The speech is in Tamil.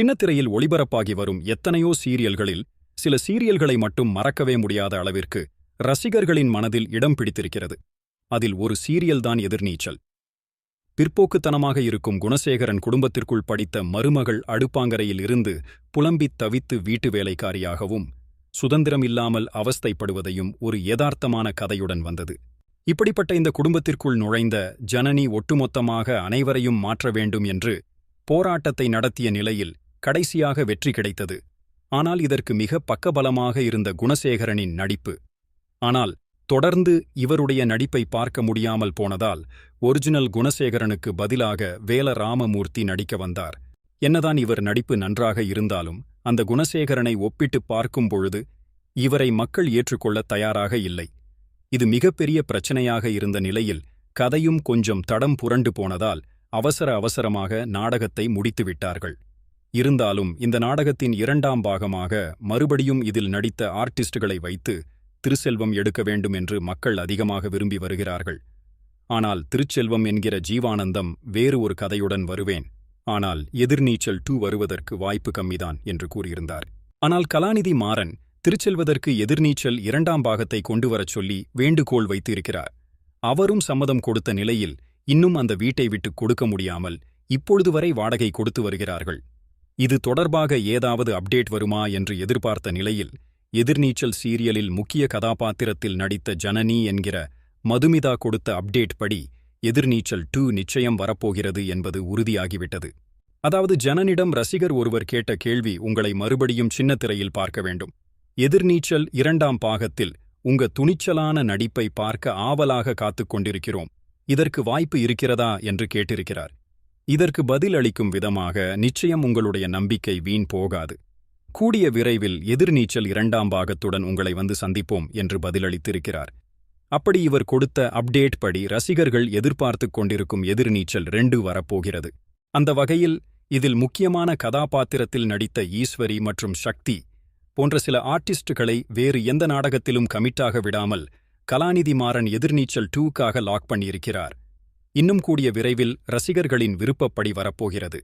சின்னத்திரையில் ஒளிபரப்பாகி வரும் எத்தனையோ சீரியல்களில் சில சீரியல்களை மட்டும் மறக்கவே முடியாத அளவிற்கு ரசிகர்களின் மனதில் இடம் பிடித்திருக்கிறது. அதில் ஒரு சீரியல்தான் எதிர்நீச்சல். பிற்போக்குத்தனமாக இருக்கும் குணசேகரன் குடும்பத்திற்குள் படித்த மருமகள் அடுப்பாங்கரையில் இருந்து புலம்பித் தவித்து வீட்டு வேலைக்காரியாகவும் சுதந்திரம் இல்லாமல் அவஸ்தைப்படுவதையும் ஒரு யதார்த்தமான கதையுடன் வந்தது. இப்படிப்பட்ட இந்த குடும்பத்திற்குள் நுழைந்த ஜனனி ஒட்டுமொத்தமாக அனைவரையும் மாற்ற வேண்டும் என்று போராட்டத்தை நடத்திய நிலையில் கடைசியாக வெற்றி கிடைத்தது. ஆனால் இதற்கு மிக பக்கபலமாக இருந்த குணசேகரனின் நடிப்பு. ஆனால் தொடர்ந்து இவருடைய நடிப்பை பார்க்க முடியாமல் போனதால் ஒரிஜினல் குணசேகரனுக்கு பதிலாக வேல ராமமூர்த்தி நடிக்க வந்தார். என்னதான் இவர் நடிப்பு நன்றாக இருந்தாலும் அந்த குணசேகரனை ஒப்பிட்டுப் பார்க்கும் பொழுது இவரை மக்கள் ஏற்றுக்கொள்ள தயாராக இல்லை. இது மிகப்பெரிய பிரச்சனையாக இருந்த நிலையில் கதையும் கொஞ்சம் தடம் புரண்டு போனதால் அவசர அவசரமாக நாடகத்தை முடித்துவிட்டார்கள். இருந்தாலும் இந்த நாடகத்தின் இரண்டாம் பாகமாக மறுபடியும் இதில் நடித்த ஆர்டிஸ்டுகளை வைத்து திருச்செல்வம் எடுக்க வேண்டும் என்று மக்கள் அதிகமாக விரும்பி வருகிறார்கள். ஆனால் திருச்செல்வம் என்கிற ஜீவானந்தம் வேறு ஒரு கதையுடன் வருவேன். ஆனால் எதிர்நீச்சல் டூ வருவதற்கு வாய்ப்பு கம்மிதான் என்று கூறியிருந்தார். ஆனால் கலாநிதி மாறன் திருச்செல்வதற்கு எதிர்நீச்சல் இரண்டாம் பாகத்தை கொண்டு வரச் சொல்லி வேண்டுகோள் வைத்திருக்கிறார். அவரும் சம்மதம் கொடுத்த நிலையில் இன்னும் அந்த வீட்டை விட்டு கொடுக்க முடியாமல் இப்பொழுது வரை வாடகை கொடுத்து வருகிறார்கள். இது தொடர்பாக ஏதாவது அப்டேட் வருமா என்று எதிர்பார்த்த நிலையில் எதிர்நீச்சல் சீரியலில் முக்கிய கதாபாத்திரத்தில் நடித்த ஜனனி என்கிற மதுமிதா கொடுத்த அப்டேட் படி எதிர்நீச்சல் டூ நிச்சயம் வரப்போகிறது என்பது உறுதியாகிவிட்டது. அதாவது ஜனனிடம் ரசிகர் ஒருவர் கேட்ட கேள்வி உங்களை மறுபடியும் சின்ன திரையில் பார்க்க வேண்டும். எதிர்நீச்சல் இரண்டாம் பாகத்தில் உங்க துணிச்சலான நடிப்பை பார்க்க ஆவலாக காத்துக் கொண்டிருக்கிறோம். இதற்கு வாய்ப்பு இருக்கிறதா என்று கேட்டிருக்கிறார். இதற்கு பதில் அளிக்கும் விதமாக நிச்சயம் உங்களுடைய நம்பிக்கை வீண் போகாது. கூடிய விரைவில் எதிர்நீச்சல் இரண்டாம் பாகத்துடன் உங்களை வந்து சந்திப்போம் என்று பதிலளித்திருக்கிறார். அப்படி இவர் கொடுத்த அப்டேட் படி ரசிகர்கள் எதிர்பார்த்துக் கொண்டிருக்கும் எதிர்நீச்சல் ரெண்டு வரப்போகிறது. அந்த வகையில் இதில் முக்கியமான கதாபாத்திரத்தில் நடித்த ஈஸ்வரி மற்றும் சக்தி போன்ற சில ஆர்டிஸ்டுகளை வேறு எந்த நாடகத்திலும் கமிட்டாக விடாமல் கலாநிதி மாறன் எதிர்நீச்சல் டூக்காக லாக் பண்ணியிருக்கிறார். இன்னும் கூடிய விரைவில் ரசிகர்களின் விருப்பப்படி வரப்போகிறது.